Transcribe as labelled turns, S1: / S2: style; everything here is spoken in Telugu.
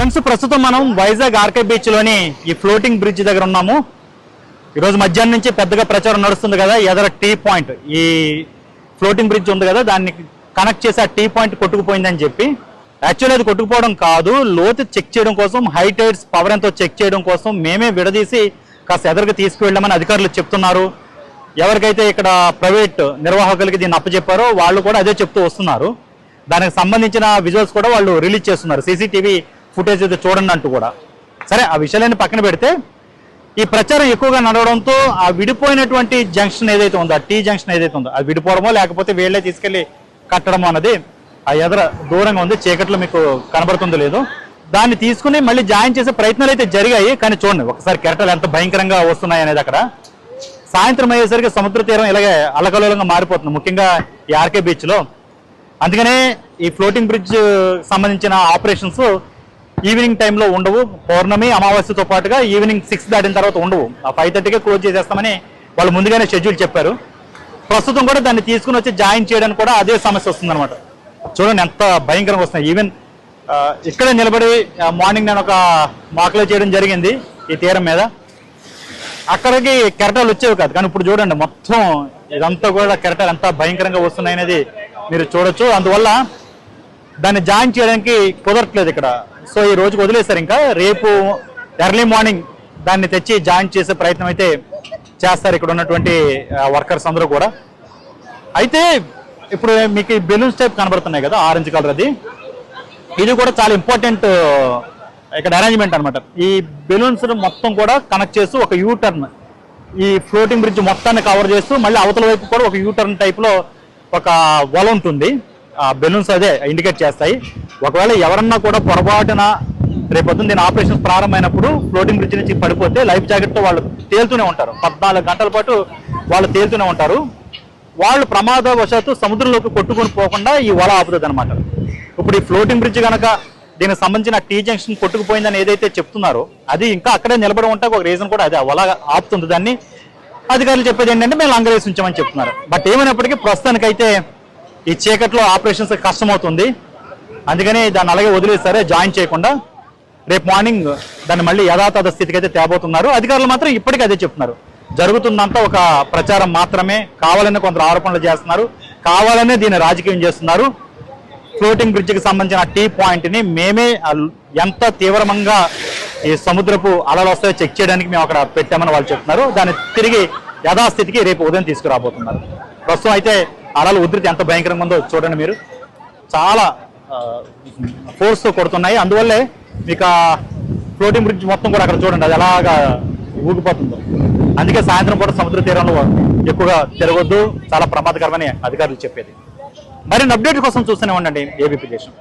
S1: ఫ్రెండ్స్ ప్రస్తుతం మనం వైజాగ్ ఆర్కే బీచ్లోని ఈ ఫ్లోటింగ్ బ్రిడ్జ్ దగ్గర ఉన్నాము. ఈరోజు మధ్యాహ్నం నుంచి పెద్దగా ప్రచారం నడుస్తుంది కదా ఎదర టీ పాయింట్. ఈ ఫ్లోటింగ్ బ్రిడ్జ్ ఉంది కదా దాన్ని కనెక్ట్ చేసి ఆ టీ పాయింట్ కొట్టుకుపోయిందని చెప్పి. యాక్చువల్లీ అది కొట్టుకుపోవడం కాదు లోతు చెక్ చేయడం కోసం హై టైర్స్ పవర్ ఎంతో చెక్ చేయడం కోసం మేమే విడదీసి కాస్త ఎదరికి తీసుకువెళ్ళామని అధికారులు చెప్తున్నారు. ఎవరికైతే ఇక్కడ ప్రైవేట్ నిర్వాహకులకి దీన్ని అప్పచెప్పారో వాళ్ళు కూడా అదే చెప్తూ వస్తున్నారు. దానికి సంబంధించిన విజువల్స్ కూడా వాళ్ళు రిలీజ్ చేస్తున్నారు. సీసీటీవీ ఫుటేజ్ అయితే చూడండి అంటూ కూడా. సరే ఆ విషయాలన్నీ పక్కన పెడితే ఈ ప్రచారం ఎక్కువగా నడవడంతో ఆ విడిపోయినటువంటి జంక్షన్ ఏదైతే ఉందో ఆ టీ జంక్షన్ ఏదైతే ఉందో అది విడిపోవడమో లేకపోతే వీళ్ళే తీసుకెళ్ళి కట్టడమో అన్నది ఆ ఎదర దూరంగా ఉంది చీకట్లో మీకు కనబడుతుందో లేదో దాన్ని తీసుకుని మళ్ళీ జాయిన్ చేసే ప్రయత్నాలు అయితే జరిగాయి. కానీ చూడండి ఒకసారి కెరటలు ఎంత భయంకరంగా వస్తున్నాయి అనేది అక్కడ. సాయంత్రం అయ్యేసరికి సముద్ర తీరం ఇలాగే అలకలోలంగా మారిపోతుంది ముఖ్యంగా ఈ ఆర్కే బీచ్లో. అందుకనే ఈ ఫ్లోటింగ్ బ్రిడ్జ్ సంబంధించిన ఆపరేషన్స్ ఈవినింగ్ టైంలో ఉండవు. పౌర్ణమి అమావాస్యతో పాటుగా ఈవినింగ్ సిక్స్ దాటిన తర్వాత ఉండవు. ఆ ఫైవ్ థర్టీకే క్లోజ్ చేసేస్తామని వాళ్ళు ముందుగానే షెడ్యూల్ చెప్పారు. ప్రస్తుతం కూడా దాన్ని తీసుకుని వచ్చి జాయిన్ చేయడానికి కూడా అదే సమస్య వస్తుందన్నమాట. చూడండి ఎంత భయంకరంగా వస్తున్నాయి. ఈవెన్ ఇక్కడే నిలబడి మార్నింగ్ నేను ఒక మాకులో చేయడం జరిగింది ఈ తీరం మీద. అక్కడికి కెరటాలు వచ్చేవి కాదు. కానీ ఇప్పుడు చూడండి మొత్తం ఇదంతా కూడా కెరటాలు ఎంత భయంకరంగా వస్తున్నాయి అనేది మీరు చూడొచ్చు. అందువల్ల దాన్ని జాయిన్ చేయడానికి కుదరట్లేదు ఇక్కడ. సో ఈ రోజుకి వదిలేస్తారు ఇంకా. రేపు ఎర్లీ మార్నింగ్ దాన్ని తెచ్చి జాయిన్ చేసే ప్రయత్నం అయితే చేస్తారు ఇక్కడ ఉన్నటువంటి వర్కర్స్ అందరూ కూడా. అయితే ఇప్పుడు మీకు బెలూన్స్ టైప్ కనబడుతున్నాయి కదా ఆరెంజ్ కలర్ అది. ఇది కూడా చాలా ఇంపార్టెంట్ ఇక్కడ అరేంజ్మెంట్ అన్నమాట. ఈ బెలూన్స్ మొత్తం కూడా కనెక్ట్ చేస్తూ ఒక యూ టర్న్ ఈ ఫ్లోటింగ్ బ్రిడ్జ్ మొత్తాన్ని కవర్ చేస్తూ మళ్ళీ అవతల వైపు కూడా ఒక యూ టర్న్ టైప్లో ఒక వల ఉంటుంది. ఆ బెలూన్స్ అదే ఇండికేట్ చేస్తాయి. ఒకవేళ ఎవరన్నా కూడా పొరపాటున రేపొద్దున దీని ఆపరేషన్ ప్రారంభమైనప్పుడు ఫ్లోటింగ్ బ్రిడ్జ్ నుంచి పడిపోతే లైఫ్ జాకెట్తో వాళ్ళు తేలుతూనే ఉంటారు. పద్నాలుగు గంటల పాటు వాళ్ళు తేలుతూనే ఉంటారు. వాళ్ళు ప్రమాదవశాత్తు సముద్రంలోకి కొట్టుకొని పోకుండా ఈ వల ఆపుతుంది అనమాట ఇప్పుడు ఈ ఫ్లోటింగ్ బ్రిడ్జ్ కనుక దీనికి సంబంధించిన టీ జంక్షన్ కొట్టుకుపోయిందని ఏదైతే చెప్తున్నారో అది ఇంకా అక్కడే నిలబడి ఉంటే ఒక రీజన్ కూడా అదే వల ఆపుతుంది దాన్ని. అధికారులు చెప్పేది ఏంటంటే మేము లంగరేసి ఉంచామని చెప్తున్నారు. బట్ ఏమైనప్పటికీ ప్రస్తుతానికైతే ఈ చీకట్లో ఆపరేషన్స్ కష్టమవుతుంది. అందుకని దాన్ని అలాగే వదిలేస్తారే జాయిన్ చేయకుండా రేపు మార్నింగ్ దాన్ని మళ్ళీ యథాతథ స్థితికి అయితే తేబోతున్నారు. అధికారులు మాత్రం ఇప్పటికీ అదే చెప్తున్నారు. జరుగుతుందంతా ఒక ప్రచారం మాత్రమే కావాలనే కొందరు ఆరోపణలు చేస్తున్నారు. కావాలనే దీన్ని రాజకీయం చేస్తున్నారు. ఫ్లోటింగ్ బ్రిడ్జికి సంబంధించిన టీ పాయింట్ని మేమే ఎంత తీవ్రంగా ఈ సముద్రపు అలలు వస్తాయో చెక్ చేయడానికి మేము అక్కడ పెట్టామని వాళ్ళు చెప్తున్నారు. దాన్ని తిరిగి యథాస్థితికి రేపు ఉదయం తీసుకురాబోతున్నారు. ప్రస్తుతం అయితే అలలు ఉధృతి ఎంత భయంకరంగా ఉందో చూడండి మీరు. చాలా ఫోర్స్తో కొడుతున్నాయి. అందువల్లే మీకు ఫ్లోటింగ్ బ్రిడ్జ్ మొత్తం కూడా అక్కడ చూడండి అది ఎలాగా ఊగిపోతుందో. అందుకే సాయంత్రం పూట సముద్ర తీరంలో ఎక్కువగా తిరగొద్దు. చాలా ప్రమాదకరమని అధికారులు చెప్పేది. మరిన్ని అప్డేట్ కోసం చూస్తూనే ఉండండి. ఏబీపీ దేశం.